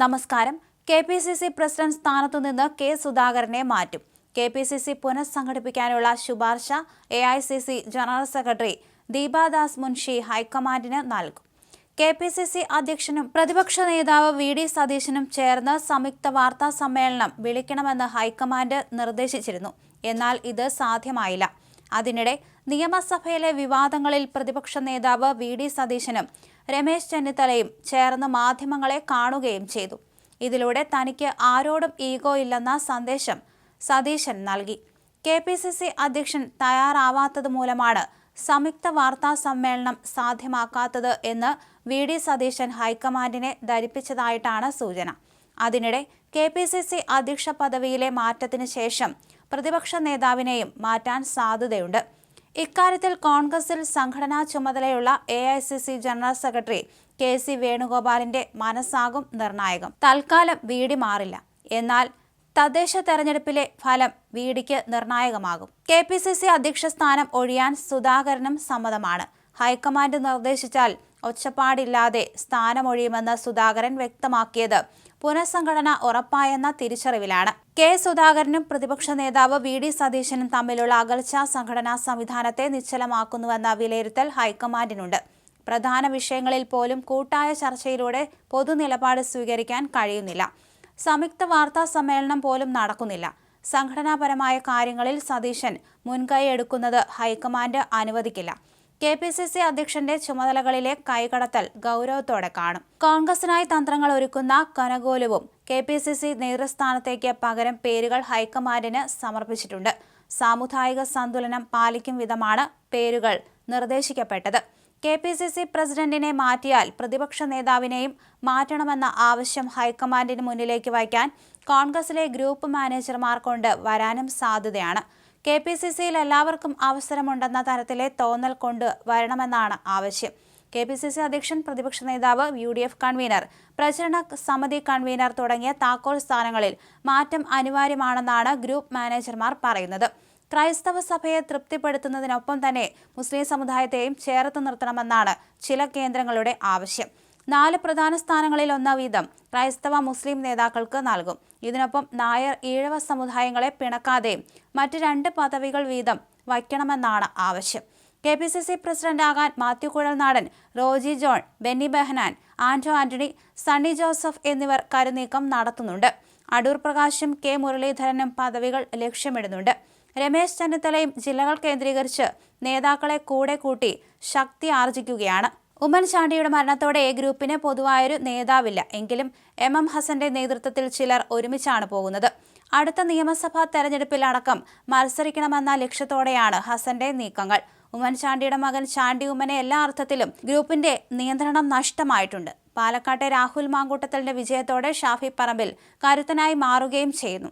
നമസ്കാരം. K P C C president സ്ഥാനത്തു നിന്ന് കെ സുധാകരനെ മാറ്റും. കെ പി സി സി പുനഃസംഘടിപ്പിക്കാനുള്ള ശുപാർശ A I C C general secretary Deepa Das Munshi ഹൈക്കമാൻഡിന് നൽകും. കെ പി സി സി അധ്യക്ഷനും പ്രതിപക്ഷ നേതാവ് വി ഡി സതീശനും ചേർന്ന് സംയുക്ത വാർത്താ സമ്മേളനം വിളിക്കണമെന്ന് ഹൈക്കമാൻഡ് നിർദ്ദേശിച്ചിരുന്നു. എന്നാൽ ഇത് സാധ്യമായില്ല. അതിനിടെ നിയമസഭയിലെ വിവാദങ്ങളിൽ പ്രതിപക്ഷ നേതാവ് വി ഡി സതീശനും രമേശ് ചെന്നിത്തലയും ചേർന്ന് മാധ്യമങ്ങളെ കാണുകയും ചെയ്തു. ഇതിലൂടെ തനിക്ക് ആരോടും ഈഗോ ഇല്ലെന്ന സന്ദേശം സതീശൻ നൽകി. കെ പി സി സി അധ്യക്ഷൻ തയ്യാറാവാത്തത് മൂലമാണ് സംയുക്ത വാർത്താ സമ്മേളനം സാധ്യമാക്കാത്തത് എന്ന് വി ഡി സതീശൻ ഹൈക്കമാൻഡിനെ ധരിപ്പിച്ചതായിട്ടാണ് സൂചന. അതിനിടെ കെ പി സി സി അധ്യക്ഷ പദവിയിലെ മാറ്റത്തിന് ശേഷം പ്രതിപക്ഷ നേതാവിനെയും മാറ്റാൻ സാധ്യതയുണ്ട്. ഇക്കാര്യത്തിൽ കോൺഗ്രസിൽ സംഘടനാ ചുമതലയുള്ള A I C C general secretary K C വേണുഗോപാലിന്റെ മനസ്സാകും നിർണായകം. തൽക്കാലം വീടി മാറില്ല. എന്നാൽ തദ്ദേശ തെരഞ്ഞെടുപ്പിലെ ഫലം വീടിക്ക് നിർണായകമാകും. കെ പി സി സി അധ്യക്ഷ സ്ഥാനം ഒഴിയാൻ സുധാകരനും സമ്മതമാണ്. ഹൈക്കമാൻഡ് നിർദ്ദേശിച്ചാൽ ഒച്ചപ്പാടില്ലാതെ സ്ഥാനമൊഴിയുമെന്ന് സുധാകരൻ വ്യക്തമാക്കിയത് പുനഃസംഘടന ഉറപ്പായെന്ന തിരിച്ചറിവിലാണ്. കെ. സുധാകരനും പ്രതിപക്ഷ നേതാവ് വി. ഡി. സതീശനും തമ്മിലുള്ള അകൽച്ച സംഘടനാ സംവിധാനത്തെ നിശ്ചലമാക്കുന്നുവെന്ന വിലയിരുത്തൽ ഹൈക്കമാൻഡിനുണ്ട്. പ്രധാന വിഷയങ്ങളിൽ പോലും കൂട്ടായ ചർച്ചയിലൂടെ പൊതുനിലപാട് സ്വീകരിക്കാൻ കഴിയുന്നില്ല. സംയുക്ത വാർത്താ സമ്മേളനം പോലും നടക്കുന്നില്ല. സംഘടനാപരമായ കാര്യങ്ങളിൽ സതീശൻ മുൻകൈ എടുക്കുന്നത് ഹൈക്കമാൻഡ് അനുവദിക്കില്ല. കെ പി സി സി അധ്യക്ഷന്റെ ചുമതലകളിലെ കൈകടത്തൽ ഗൗരവത്തോടെ കാണും. കോൺഗ്രസിനായി തന്ത്രങ്ങൾ ഒരുക്കുന്ന കനകോലുവും കെ പി സി സി നേതൃസ്ഥാനത്തേക്ക് പകരം പേരുകൾ ഹൈക്കമാൻഡിന് സമർപ്പിച്ചിട്ടുണ്ട്. സാമുദായിക സന്തുലനം പാലിക്കും വിധമാണ് പേരുകൾ നിർദ്ദേശിക്കപ്പെട്ടത്. കെ പി സി സി പ്രസിഡന്റിനെ മാറ്റിയാൽ പ്രതിപക്ഷ നേതാവിനെയും മാറ്റണമെന്ന ആവശ്യം ഹൈക്കമാൻഡിന് മുന്നിലേക്ക് വയ്ക്കാൻ കോൺഗ്രസിലെ ഗ്രൂപ്പ് മാനേജർമാർ കൊണ്ട് വരാനും സാധ്യതയാണ്. കെ പി സി സിയിൽ എല്ലാവർക്കും അവസരമുണ്ടെന്ന തരത്തിലെ തോന്നൽ കൊണ്ട് വരണമെന്നാണ് ആവശ്യം. കെ പി സി സി അധ്യക്ഷൻ പ്രതിപക്ഷ നേതാവ് യു ഡി എഫ് കൺവീനർ പ്രചരണ സമിതി കൺവീനർ തുടങ്ങിയ താക്കോൽ സ്ഥാനങ്ങളിൽ മാറ്റം അനിവാര്യമാണെന്നാണ് ഗ്രൂപ്പ് മാനേജർമാർ പറയുന്നത്. ക്രൈസ്തവ സഭയെ തൃപ്തിപ്പെടുത്തുന്നതിനൊപ്പം തന്നെ മുസ്ലിം സമുദായത്തെയും ചേർത്ത് നിർത്തണമെന്നാണ് ചില കേന്ദ്രങ്ങളുടെ ആവശ്യം. നാല് പ്രധാന സ്ഥാനങ്ങളിൽ ഒന്ന വീതം ക്രൈസ്തവ മുസ്ലിം നേതാക്കൾക്ക് നൽകും. ഇതിനൊപ്പം നായർ ഈഴവ സമുദായങ്ങളെ പിണക്കാതെയും മറ്റ് രണ്ട് പദവികൾ വീതം വയ്ക്കണമെന്നാണ് ആവശ്യം. കെ പി സി സി പ്രസിഡന്റാകാൻ മാത്യു കുഴൽനാടൻ റോജി ജോൺ ബെന്നി ബെഹനാൻ ആന്റോ ആന്റണി സണ്ണി ജോസഫ് എന്നിവർ കരുനീക്കം നടത്തുന്നുണ്ട്. അടൂർ പ്രകാശും കെ മുരളീധരനും പദവികൾ ലക്ഷ്യമിടുന്നുണ്ട്. രമേശ് ചെന്നിത്തലയും ജില്ലകൾ കേന്ദ്രീകരിച്ച് നേതാക്കളെ കൂടെ കൂട്ടി ശക്തി ആർജിക്കുകയാണ്. ഉമ്മൻചാണ്ടിയുടെ മരണത്തോടെ എ ഗ്രൂപ്പിന് പൊതുവായൊരു നേതാവില്ല. എങ്കിലും എം എം ഹസന്റെ നേതൃത്വത്തിൽ ചിലർ ഒരുമിച്ചാണ് പോകുന്നത്. അടുത്ത നിയമസഭാ തെരഞ്ഞെടുപ്പിൽ അടക്കം മത്സരിക്കണമെന്ന ലക്ഷ്യത്തോടെയാണ് ഹസന്റെ നീക്കങ്ങൾ. ഉമ്മൻചാണ്ടിയുടെ മകൻ ചാണ്ടി ഉമ്മനെ എല്ലാ അർത്ഥത്തിലും ഗ്രൂപ്പിന്റെ നിയന്ത്രണം നഷ്ടമായിട്ടുണ്ട്. പാലക്കാട്ടെ രാഹുൽ മാങ്കൂട്ടത്തലിന്റെ വിജയത്തോടെ ഷാഫി പറമ്പിൽ കരുത്തനായി മാറുകയും ചെയ്യുന്നു.